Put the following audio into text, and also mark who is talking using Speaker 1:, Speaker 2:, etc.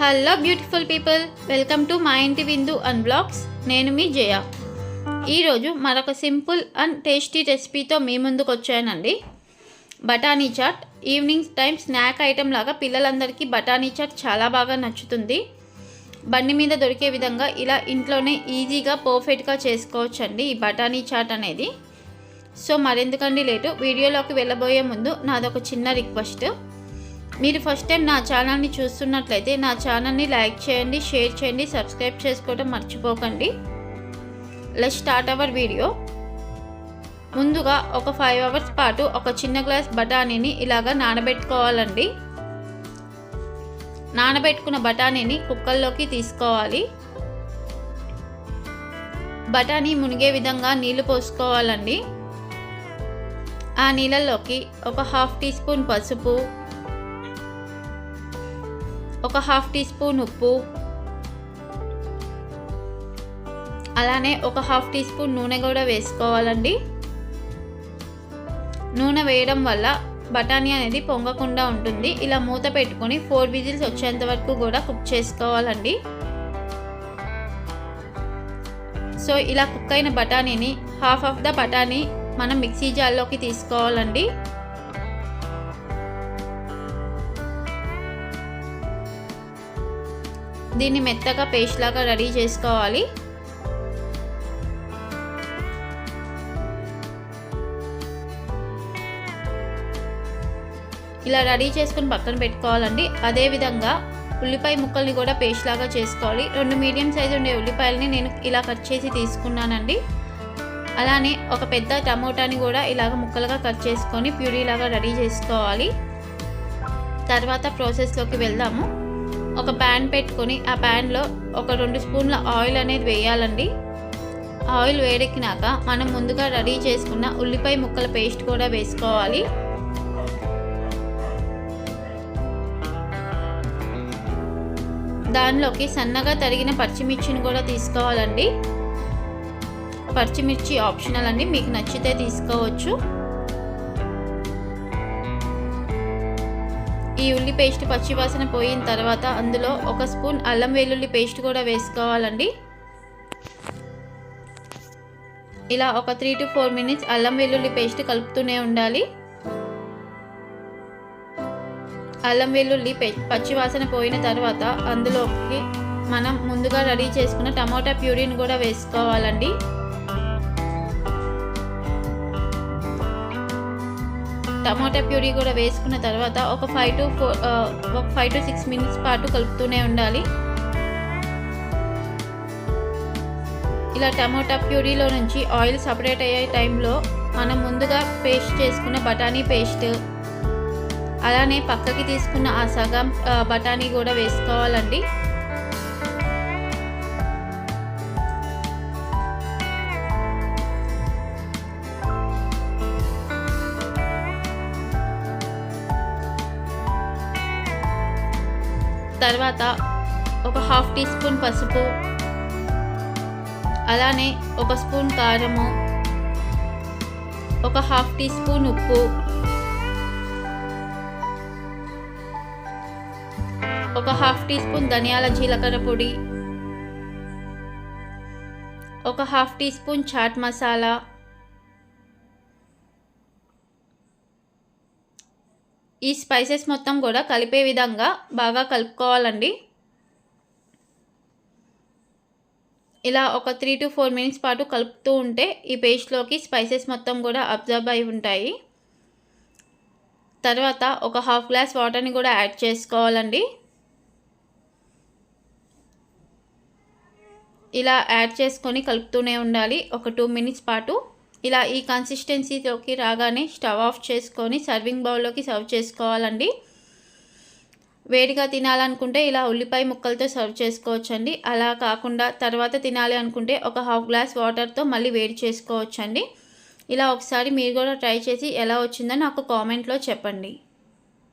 Speaker 1: Hello beautiful people welcome to మా ఇంటి విందు అండ్ బ్లాగ్స్ నేను మీ జయ. ఈరోజు మరొక సింపుల్ అండ్ టేస్టీ రెసిపీతో మీ ముందుకు వచ్చానండి. బఠానీ chaat. Evening time snack item లాగా పిల్లలందరికీ బఠానీ చాట్ చాలా బాగా నచ్చుతుంది. బండి మీద దొరికే విధంగా ఇలా ఇంట్లోనే ఈజీగా పర్ఫెక్ట్గా చేసుకోవచ్చండి ఈ బఠానీ చాట్ అనేది. సో మరెందుకండి లేటు? వీడియోలోకి వెళ్ళబోయే ముందు నాదొక చిన్న రిక్వెస్ట్. మీరు ఫస్ట్ టైం నా ఛానల్ని చూస్తున్నట్లయితే నా ఛానల్ని లైక్ చేయండి షేర్ చేయండి సబ్స్క్రైబ్ చేసుకోవడం మర్చిపోకండి. లెట్ స్టార్ట్ అవర్ వీడియో ముందుగా ఒక ఫైవ్ అవర్స్ పాటు ఒక చిన్న గ్లాస్ బఠానీని ఇలాగా నానబెట్టుకోవాలండి. నానబెట్టుకున్న బఠానీని కుక్కర్లోకి తీసుకోవాలి. బఠానీ మునిగే విధంగా నీళ్ళు పోసుకోవాలండి. ఆ నీళ్ళల్లోకి ఒక హాఫ్ టీ స్పూన్ పసుపు ఒక హాఫ్ టీ స్పూన్ ఉప్పు. అలానే ఒక హాఫ్ టీ స్పూన్ నూనె కూడా వేసుకోవాలండి. నూనె వేయడం వల్ల బఠానీ అనేది పొంగకుండా ఉంటుంది. ఇలా మూత పెట్టుకొని ఫోర్ విజిల్స్ వచ్చేంత వరకు కూడా కుక్ చేసుకోవాలండి. సో ఇలా కుక్ అయిన బఠానీని హాఫ్ ఆఫ్ ద బఠానీ మనం మిక్సీ జార్లోకి తీసుకోవాలండి. దీన్ని మెత్తగా పేస్ట్ లాగా రెడీ చేసుకోవాలి. ఇలా రెడీ చేసుకుని పక్కన పెట్టుకోవాలండి. అదేవిధంగా ఉల్లిపాయ ముక్కల్ని కూడా పేస్ట్ లాగా చేసుకోవాలి. రెండు మీడియం సైజు ఉండే ఉల్లిపాయలని నేను ఇలా కట్ చేసి తీసుకున్నానండి. అలానే ఒక పెద్ద టమోటాని కూడా ఇలాగ ముక్కలుగా కట్ చేసుకొని ప్యూరీ లాగా రెడీ చేసుకోవాలి. తర్వాత ప్రాసెస్లోకి వెళ్దాము. ఒక ప్యాన్ పెట్టుకొని ఆ ప్యాన్లో ఒక రెండు స్పూన్ల ఆయిల్ అనేది వేయాలండి. ఆయిల్ వేడెక్కినాక మనం ముందుగా రెడీ చేసుకున్న ఉల్లిపాయ ముక్కల పేస్ట్ కూడా వేసుకోవాలి. దానిలోకి సన్నగా తరిగిన పచ్చిమిర్చిని కూడా తీసుకోవాలండి. పచ్చిమిర్చి ఆప్షనల్ అండి మీకు నచ్చితే తీసుకోవచ్చు. ఈ ఉల్లి పేస్ట్ పచ్చివాసన పోయిన తర్వాత అందులో ఒక స్పూన్ అల్లం వెల్లుల్లి పేస్ట్ కూడా వేసుకోవాలండి. ఇలా ఒక త్రీ టు ఫోర్ మినిట్స్ అల్లం వెల్లుల్లి పేస్ట్ కలుపుతూనే ఉండాలి. అల్లం వెల్లుల్లి పచ్చివాసన పోయిన తర్వాత అందులోకి మనం ముందుగా రెడీ చేసుకున్న టమాటా ప్యూరీని కూడా వేసుకోవాలండి. టమాటా ప్యూరీ కూడా వేసుకున్న తర్వాత ఒక ఫైవ్ టు ఫోర్ ఒక ఫైవ్ టు సిక్స్ మినిట్స్ పాటు కలుపుతూనే ఉండాలి. ఇలా టమాటా ప్యూరీలో నుంచి ఆయిల్ సపరేట్ అయ్యే టైంలో మనం ముందుగా పేస్ట్ చేసుకున్న బఠానీ పేస్ట్ అలానే పక్కకి తీసుకున్న ఆ సగం బఠానీ కూడా వేసుకోవాలండి. తర్వాత ఒక హాఫ్ టీ స్పూన్ పసుపు అలానే ఒక స్పూన్ కారము ఒక హాఫ్ టీ స్పూన్ ఉప్పు ఒక హాఫ్ టీ స్పూన్ ధనియాల జీలకర్ర పొడి ఒక half teaspoon chaat masala ఈ స్పైసెస్ మొత్తం కూడా కలిపే విధంగా బాగా కలుపుకోవాలండి. ఇలా ఒక త్రీ టు ఫోర్ మినిట్స్ పాటు కలుపుతూ ఉంటే ఈ పేస్ట్లోకి స్పైసెస్ మొత్తం కూడా అబ్జర్బ్ అయి ఉంటాయి. తర్వాత ఒక హాఫ్ గ్లాస్ వాటర్ని కూడా యాడ్ చేసుకోవాలండి. ఇలా యాడ్ చేసుకొని కలుపుతూనే ఉండాలి. ఒక టూ మినిట్స్ పాటు ఇలా ఈ కన్సిస్టెన్సీలోకి రాగానే స్టవ్ ఆఫ్ చేసుకొని సర్వింగ్ బౌల్లోకి సర్వ్ చేసుకోవాలండి. వేడిగా తినాలనుకుంటే ఇలా ఉల్లిపాయ ముక్కలతో సర్వ్ చేసుకోవచ్చండి. అలా కాకుండా తర్వాత తినాలి అనుకుంటే ఒక హాఫ్ గ్లాస్ వాటర్తో మళ్ళీ వేడి చేసుకోవచ్చండి. ఇలా ఒకసారి మీరు కూడా ట్రై చేసి ఎలా వచ్చిందో నాకు కామెంట్లో చెప్పండి.